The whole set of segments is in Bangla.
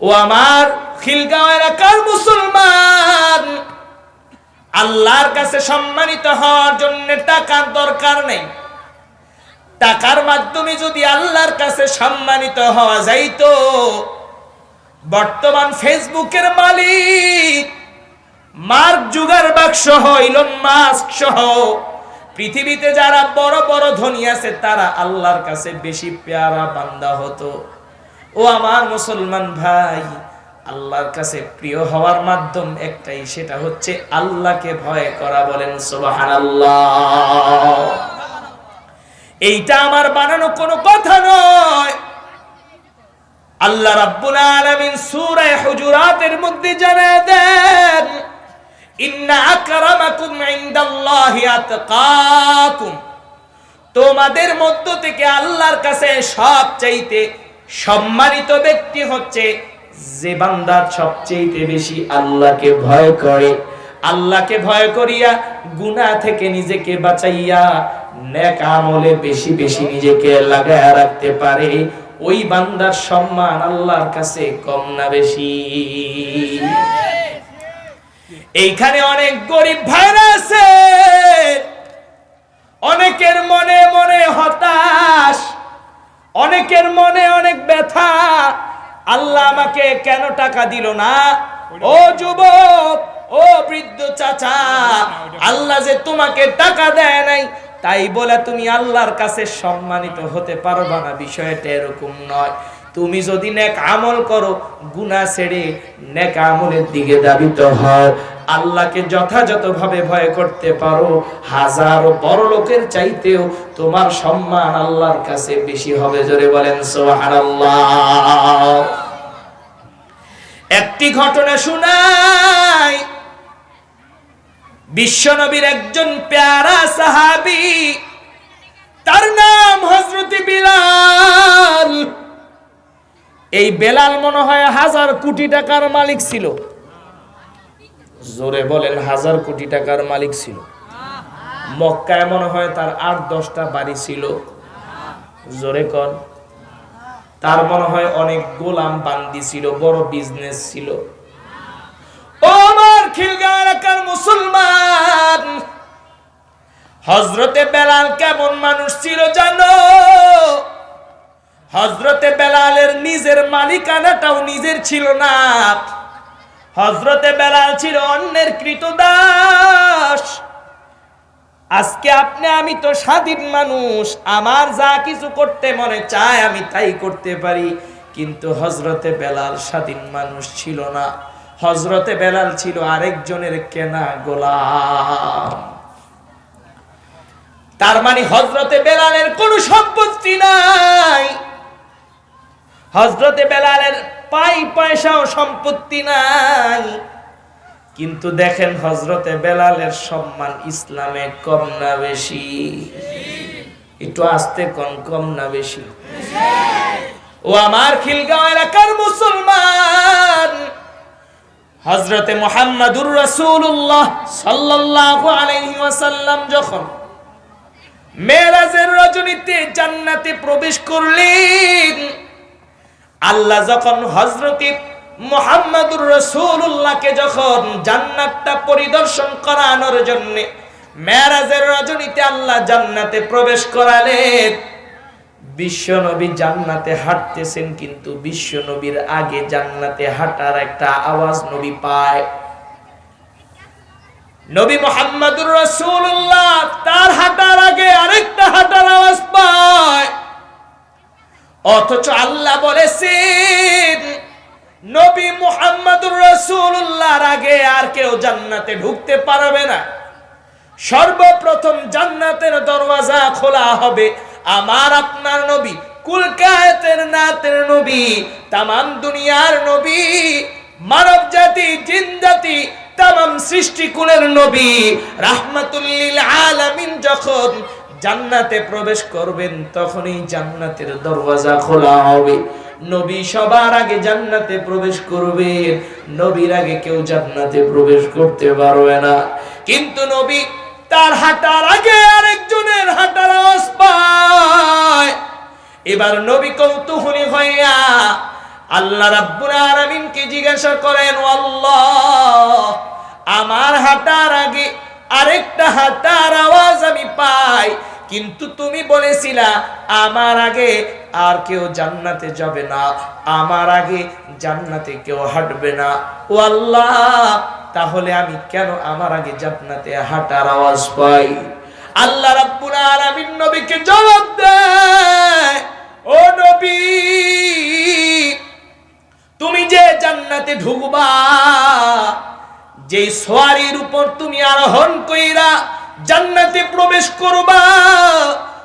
ও আমার খিলগাঁও এলাকার মুসলমান। আল্লাহর কাছে সম্মানিত হওয়ার জন্য টাকার দরকার নেই। টাকার মাধ্যমে যদি আল্লাহর কাছে সম্মানিত হওয়া যাইত, বর্তমান ফেসবুকের মালিক, মার্ক জুগার বাক্স ইলন মাস্ক সহ, পৃথিবীতে যারা বড় বড় ধনী আছে, তারা আল্লাহর কাছে বেশি পেয়ারা বান্দা হতো। ও আমার মুসলমান ভাই, আল্লাহর কাছে প্রিয় হওয়ার মাধ্যম একটাই, সেটা হচ্ছে আল্লাহকে ভয় করা বলেন সুবহানাল্লাহ। এইটা আমার বানানো কোনো কথা নয়। আল্লাহ রাব্বুল আলামিন সূরা হুজুরাতের মধ্যে দেন, ইন্না আকরামাকুম ইনদাল্লাহি আতকাকুম। তোমাদের মধ্য থেকে আল্লাহর কাছে সবচাইতে সম্মানিত ব্যক্তি হচ্ছে যে বান্দার সবচেয়ে বেশি আল্লাহকে ভয় করে। আল্লাহকে ভয় করিয়া গুনাহ থেকে নিজেকে বাঁচাইয়া নেক আমলে বেশি বেশি নিজেকে লাগায় রাখতে পারে। ওই বান্দার সম্মান আল্লাহর কাছে কম না বেশি। এইখানে অনেক গরিব ভাইরা আছে অনেকের মনে মনে হতাশ অনেকের মনে অনেক ব্যথা। আল্লাহ আমাকে কেন টাকা দিল না? ও যুবক, ও বৃদ্ধ চাচা, আল্লাহ যে তোমাকে টাকা দেয় নাই, তাই বলে তুমি আল্লাহর কাছে সম্মানিত হতে পারবা না। বিষয়টা এরকম নয়। তুমি যদি নেক আমল করো, গুনাহ ছেড়ে নেক আমলের দিকে দাবিত হও আল্লাহকে যথাযথভাবে ভয় করতে পারো। হাজার বড় লোকের চাইতেও তোমার সম্মান আল্লাহর কাছে বেশি হবে। জোরে বলেন, সুবহানাল্লাহ। একটি ঘটনা শোনাই। বিশ্বনবীর একজন প্যারা সাহাবি, তার নাম হজরত বিলাল। এই বেলাল মনে হয় হাজার কোটি টাকার মালিক ছিল। জোরে বলেন, হাজার কোটি টাকার মালিক ছিল। মক্কায় মনে হয় তার আট, দশটা বাড়ি ছিল। জোরে কন। তার মনে হয় অনেক গোলাম বান্দি ছিল, বড় বিজনেস ছিল। ও আমার খিলগা মুসলমান হজরতে বেলাল কেমন মানুষ ছিল জানো? হজরতে বেলালের নিজের মালিকানাটাও নিজের ছিল না। হজরতে বেলাল ছিল অন্যের কৃতদাস আজকে আপনি, আমি তো স্বাধীন মানুষ, আমার যা কিছু করতে মনে চায় আমি তাই করতে পারি। কিন্তু হজরতে বেলাল স্বাধীন মানুষ ছিল না। হজরতে বেলাল ছিল আরেকজনের কেনা গোলাম। তার মানে হজরতে বেলালের কোনো সম্পত্তি নাই। হজরতে বেলালের পাই পয়সাও সম্পত্তি নাই। কিন্তু দেখেন হজরতে বেলালের সম্মান ইসলামে কম না বেশি। একটু আসতে কম কম না বেশি। ও আমার খিলগাঁও এলাকার মুসলমান হজরতে মোহাম্মদুর রাসূলুল্লাহ সাল্লাল্লাহু আলাইহি ওয়াসাল্লাম যখন মেরাজের রজনীতে জান্নাতে প্রবেশ করলেন আল্লাহ যখন হজরতে মোহাম্মদুর রসুল্লাহকে যখন জান্নাতটা পরিদর্শন করানোর জন্য মেরাজের রজনীতে আল্লাহ জান্নাতে প্রবেশ করালেন, বিশ্বনবী জান্নাতে হাঁটতেছেন কিন্তু বিশ্বনবীর আগে জান্নাতে হাঁটার একটা আওয়াজ নবী পায়। নবী মোহাম্মদুর রসুল্লাহ তার হাঁটার আগে আরেকটা হাঁটার আওয়াজ পায়। অথচ আল্লাহ বলেছেন, নবী মুহাম্মদুর রাসূলুল্লাহর আগে আর কেউ জান্নাতে ঢুকতে পারবে না। সর্বপ্রথম জান্নাতের দরওয়াজা খোলা হবে আমার আপনার নবী কুল কায়তের নাতের নবী, তামাম দুনিয়ার নবী মানব জাতি জিন জাতি তামাম সৃষ্টিকুলের নবী রাহমাতুল্লিল আলামিন যখন জান্নাতে প্রবেশ করবেন, তখনই জান্নাতের দরওয়াজা খোলা হবে। নবী সবার আগে জান্নাতে প্রবেশ করবেন, নবীর আগে কেউ জান্নাতে প্রবেশ করতে পারবে না। কিন্তু নবী তার হাঁটার আগে আরেকজনের হাঁটার আওয়াজ পায়। এবার নবী কৌতূহলী হইয়া আল্লাহ রাব্বুল আলামিনকে জিজ্ঞাসা করেন, আল্লাহ, আমার হাঁটার আগে আরেকটা হাঁটার আওয়াজ আমি পাই। কিন্তু তুমি বলেছিলা, আমার আগে আর কেউ জান্নাতে যাবে না, আমার আগে জান্নাতে কেউ হাঁটবে না। ও আল্লাহ, তাহলে আমি কেন আমার আগে জান্নাতে হাঁটার আওয়াজ পাই? আল্লাহ রাব্বুল আলামিন নবীকে জবাব দেয়, ও নবী, তুমি যে জান্নাতে ঢুকবা যে সোয়ারির উপর তুমি আরোহণ কইরা জান্নাতে প্রবেশ করবা।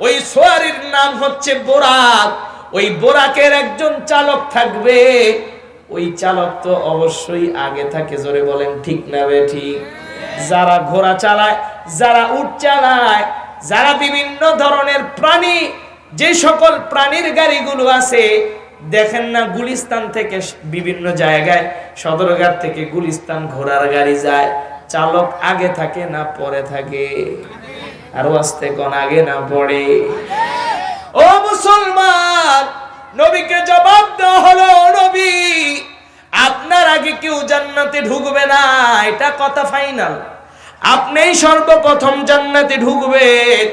ওই সোয়ারির নাম হচ্ছে বোরাক। ওই বোরাকের একজন চালক থাকবে। ওই চালক তো অবশ্যই আগে থাকে, জোরে বলেন, ঠিক না বে, ঠিক? যারা ঘোড়া চালায়, যারা উট চালায়, যারা বিভিন্ন ধরনের প্রাণী, যে সকল প্রাণীর গাড়িগুলো আছে, দেখেন না গুলিস্তান থেকে বিভিন্ন জায়গায়, সদরঘাট থেকে গুলিস্তান ঘোড়ার গাড়ি যায়। চালক আগে থাকে না পরে থাকে। আরও আসতে কোন আগে না পড়ে। ও মুসলমান, নবীকে জবাব দেওয়া হলো, নবী, আপনার আগে কেউ জান্নাতে ঢুকবে না, এটা কথা ফাইনাল আপনিই সর্বপ্রথম জান্নাতে ঢুকবেন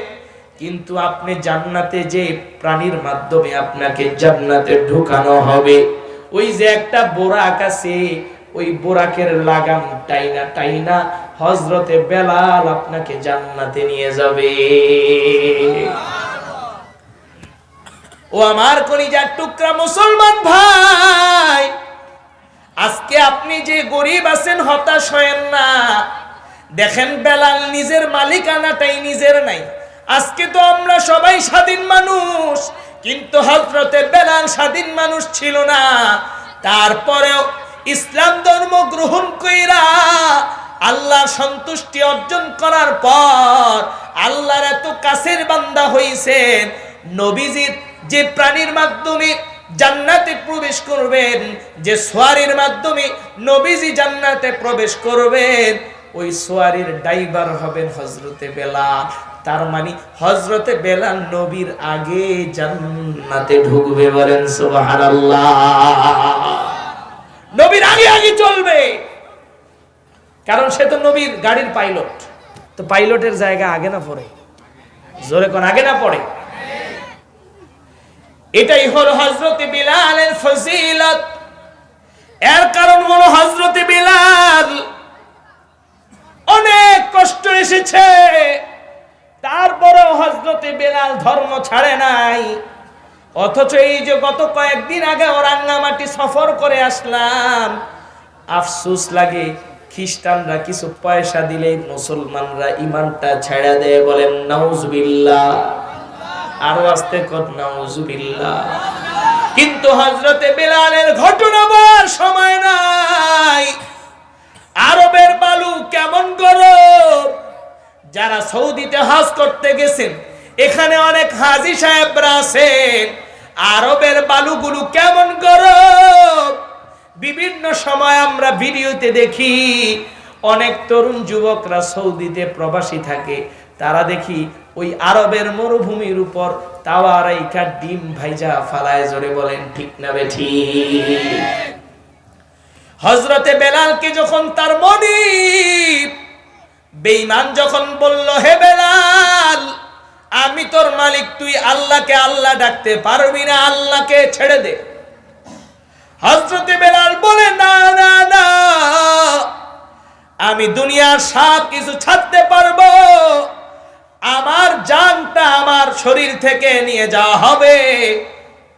কিন্তু আপনি জান্নাতে যে প্রাণীর মাধ্যমে আপনাকে জান্নাতে ঢুকানো হবে, ওই যে একটা বোরাক আছে ওই বোরাকের লাগাম টাইনা টাইনা। হজরতে বেলাল আপনাকে জান্নাতে নিয়ে যাবে। ও আমার কলিজার টুকরা মুসলমান ভাই, আজকে আপনি যে গরিব আছেন, হতাশ হয়েন না। দেখেন বেলাল নিজের মালিকানাটাই নিজের নাই। আজকে তো আমরা সবাই স্বাধীন মানুষ, কিন্তু হজরতে বেলাল স্বাধীন মানুষ ছিল না। তারপরেও ইসলাম ধর্ম গ্রহণ কইরা আল্লাহর সন্তুষ্টি অর্জন করার পর আল্লাহর এত কাছের বান্দা হইছেন, নবীজির যে প্রাণীর মাধ্যমে জান্নাতে প্রবেশ করবেন, যে সোয়ারির মাধ্যমে নবীজি জান্নাতে প্রবেশ করবেন, ওই সোয়ারির ড্রাইভার হবেন হজরতে বেলা তার মানে হজরতে বেলা নবীর আগে জান্নাতে ঢুকবে বলেন সুবহানাল্লাহ। নবীর আগে আগে চলবে। কারণ সে তো নবীর গাড়ির পাইলট। তো পাইলটের জায়গা আগে না পড়ে? জোরে কোন, আগে না পড়ে? এটাই হলো হজরতে বিলালের ফজিলত। এর কারণ হলো হজরতে বিলাল অনেক কষ্ট এসেছে। তারপরেও হজরতে বেলাল ধর্ম ছাড়ে নাই। অথচ এই যে গত কয়েকদিন আগে ও রাঙ্গামাটি সফর করে আসলাম, আফসুস লাগে, খ্রিস্টানরা কিছু পয়সা দিলে মুসলমানরা ইমানটা ছেড়ে দেয় বলেন, নাউজুবিল্লাহ। আরও আসতে কত নাউজুবিল্লাহ। কিন্তু হজরতে বেলালের ঘটনা বল সময় নাই। আরবের বালু কেমন গরম। যারা সৌদিতে হজ করতে গেছেন, এখানে অনেক হাজি সাহেবরা আছেন। আরবের বালুগুলো কেমন গরম? বিভিন্ন সময় আমরা ভিডিওতে দেখি, অনেক তরুণ যুবকরা সৌদিতে প্রবাসী থাকে। তারা দেখি ওই আরবের মরুভূমির উপর তাওয়ারাইকা ডিম ভাইজা ফালায়, জোরে বলেন, ঠিক না বেঠি হজরতে বেলালকে যখন তার মনি বেঈমান যখন বলল, হে বেলাল আমি তোর মালিক, তুই আল্লাহকে আল্লাহ ডাকতে পারবি না, আল্লাহকে ছেড়ে দে। হজরতে বেলাল বলে, না না না, আমি দুনিয়ার সব কিছু ছাড়তে পারব। আমার জানটা আমার শরীর থেকে নিয়ে যাওয়া হবে।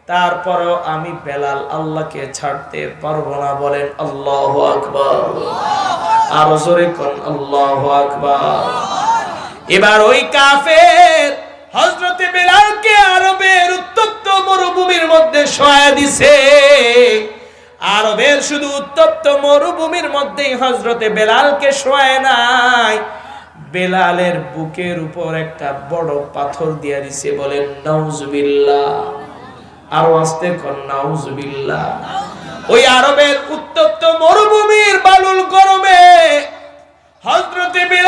তারপরও আমি বেলাল আল্লাহকে ছাড়তে পারব না বলেন, আল্লাহ আকবর। আরও জোরে কোন, আল্লাহ আকবর। এবার ওই কাফের হজরতে বেলালকে আরবের উত্তপ্ত মরুভূমির মধ্যে সহায় দিছে। আরবের শুধু উত্তপ্ত মরুভূমির মধ্যেই হজরতে বেলালকে শোয়ায় নাই। বেলালের বুকের উপর একটা বড় পাথর দিয়া দিছে বলেন নাউজুবিল্লাহ। আরও আসতে কর নাউজুবিল্লাহ। ওই আরবের উত্তপ্ত মরুভূমির বালুল গরমে হজরতে চামড়া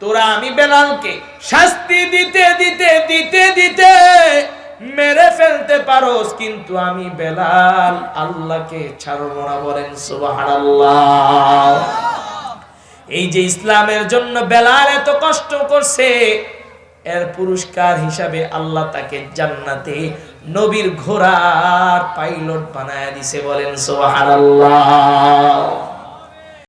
তোরা আমি বেলালকে শাস্তি দিতে দিতে দিতে দিতে মেরে ফেলতে পারোস, কিন্তু আমি বেলাল আল্লাহকে ছাড়ব না বলেন সুবহানাল্লাহ। এই যে ইসলামের জন্য বেলাল এত কষ্ট করছে, এর পুরস্কার হিসাবে আল্লাহ তাকে জান্নাতে নবীর ঘোড়ার পাইলট বানায় দিছে বলেন সুবহানাল্লাহ।